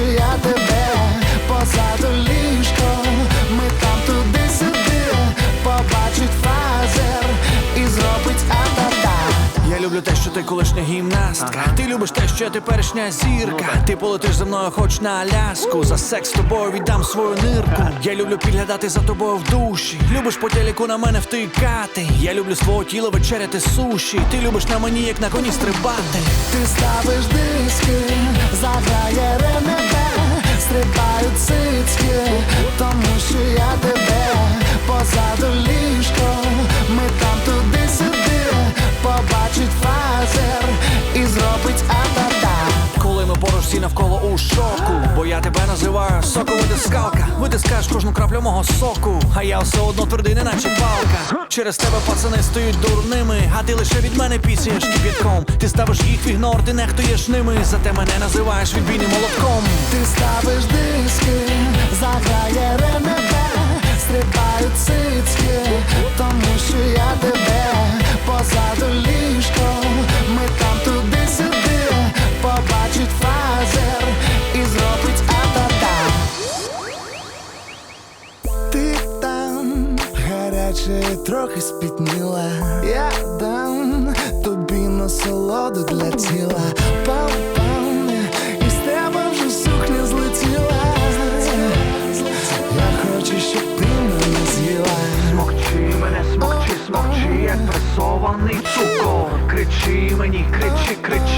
бачу я тебе позаду ліжко, ми там туди сюди побачить фазер і зробить атата. Я люблю те, що ти колишня гімнастка. Ага. Ти любиш те, що я теперішня зірка. Ну, ти полетиш за мною, хоч на Аляску За секс з тобою віддам свою нирку. Я люблю підглядати за тобою в душі. Любиш по телеку на мене втикати. Я люблю свого тіла вечеряти суші. Ти любиш на мені, як на коні стрибати. Ти ставиш диски, заграє реми. Всі навколо у шоку, бо я тебе називаю соковитискалка. Витискаєш кожну краплю мого соку, а я все одно твердий, не наче палка. Через тебе пацани стають дурними, а ти лише від мене пісяєш кип'ятком. Ти ставиш їх в ігнор, ти нехтуєш ними. Зате мене називаєш відбійним молотком. Ти ставиш диски, заграє РНБ, наче трохи спітніла. Я дам тобі насолоду для тіла. Пам-пам, і з тебе вже сукня злетіла. Я хочу, щоб ти мене з'їла. Смокчи мене, смокчи, смокчи, як пресований цукор. Кричи мені, кричи, кричи.